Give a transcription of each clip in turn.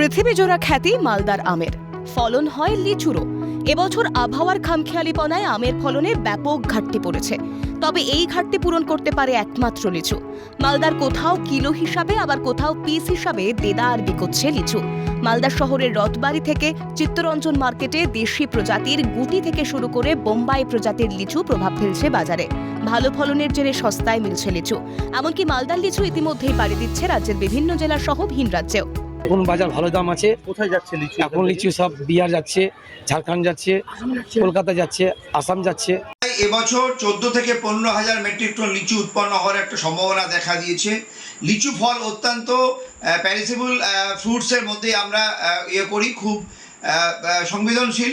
পৃথিবী জোড়া খ্যাতি মালদার আমের। ফলন হয় লিচুরও। এবছর আবহাওয়ার খামখেয়ালিপনায় আমের ফলনে ব্যাপক ঘাটতি পড়েছে। তবে এই ঘাটতি পূরণ করতে পারে একমাত্র লিচু। মালদার কোথাও কিলো হিসাবে, আবার কোথাও পিস হিসাবে দেদার বিকোচ্ছে লিচু। মালদা শহরের রথবাড়ি থেকে চিত্তরঞ্জন মার্কেটে দেশি প্রজাতির গুটি থেকে শুরু করে বোম্বাই প্রজাতির লিচু প্রভাব ফেলছে বাজারে। ভালো ফলনের জেরে সস্তায় মিলছে লিচু। এমনকি মালদার লিচু ইতিমধ্যেই পাড়ি দিচ্ছে রাজ্যের বিভিন্ন জেলা সহ ভিন রাজ্যেও। এখন বাজার ভালো দাম আছে? কোথায় যাচ্ছে লিচু? এখন লিচু সব বিহার যাচ্ছে ঝাড়খণ্ড যাচ্ছে কলকাতা যাচ্ছে আসাম যাচ্ছে। এবছর চোদ্দ থেকে পনেরো হাজার মেট্রিক টন লিচু উৎপন্ন হওয়ার একটা সম্ভাবনা দেখা দিয়েছে। লিচু ফল অত্যন্ত প্যারিসেবল ফ্রুটসের মধ্যে আমরা ইয়ে করি খুব সংবেদনশীল।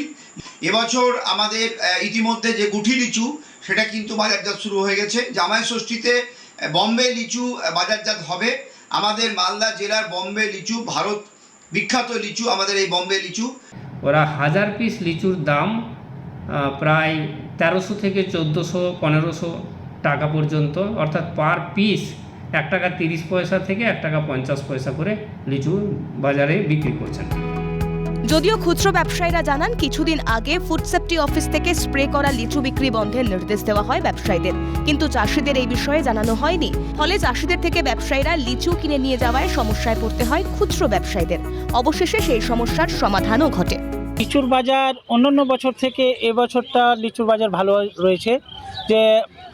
এবছর আমাদের ইতিমধ্যে যে গুঠি লিচু সেটা কিন্তু বাজারজাত শুরু হয়ে গেছে। জামাই ষষ্ঠীতে বম্বে লিচু বাজারজাত হবে। আমাদের মালদা জেলার বম্বে লিচু, ভারত, বিখ্যাত লিচু, আমাদের এই বম্বে লিচু। ওরা হাজার পিস লিচুর দাম প্রায় তেরোশো থেকে চোদ্দোশো, পনেরোশো টাকা পর্যন্ত। অর্থাৎ পার পিস এক টাকা তিরিশ পয়সা থেকে এক টাকা পঞ্চাশ পয়সা করে লিচু বাজারে বিক্রি করছেন। যদিও খুচরো ব্যবসায়ীরা জানান, কিছুদিন আগে ফুড সেফটি অফিস থেকে স্প্রে করা লিচু বিক্রি বন্ধের নির্দেশ দেওয়া হয় ব্যবসায়ীদের। কিন্তু চাষিদের এই বিষয়ে জানানো হয়নি। ফলে চাষিদের থেকে ব্যবসায়ীরা লিচু কিনে নিয়ে যাওয়ায় সমস্যায় পড়তে হয় খুচরো ব্যবসায়ীদের। অবশেষে সেই সমস্যার সমাধানও ঘটে। লিচুর বাজার অন্যান্য বছর থেকে এবছরটা লিচুর বাজার ভালো রয়েছে। যে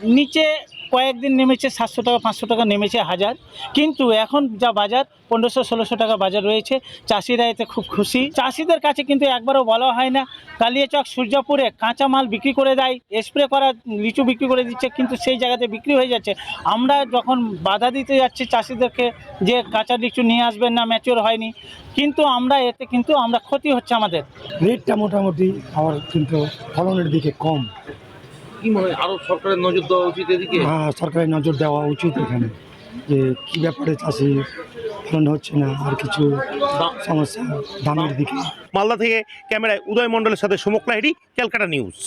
নিচে কয়েকদিন নেমেছে সাতশো টাকা, পাঁচশো টাকা, নেমেছে হাজার। কিন্তু এখন যা বাজার, পনেরোশো, ষোলোশো টাকা বাজার রয়েছে। চাষিরা এতে খুব খুশি। চাষিদের কাছে কিন্তু একবারও বলা হয় না। কালিয়াচক, সূর্যাপুরে কাঁচা মাল বিক্রি করে দেয়। স্প্রে করা লিচু বিক্রি করে দিচ্ছে, কিন্তু সেই জায়গাতে বিক্রি হয়ে যাচ্ছে। আমরা যখন বাধা দিতে যাচ্ছি চাষিদেরকে যে কাঁচা লিচু নিয়ে আসবেন না ম্যাচিওর হয়নি। কিন্তু আমরা এতে কিন্তু আমরা ক্ষতি হচ্ছে আমাদের। রেটটা মোটামুটি আমার কিন্তু ফলনের দিকে কম। কি মনে হয় আরও সরকারের নজর দেওয়া উচিত এদিকে? হ্যাঁ, সরকারের নজর দেওয়া উচিত এখানে যে কি ব্যাপারে চাষি ফলন হচ্ছে না আর কিছু সমস্যা দামের দিকে। মালদা থেকে ক্যামেরায় উদয় মণ্ডলের সাথে সমক লাহিড়ি ক্যালকাটা নিউজ।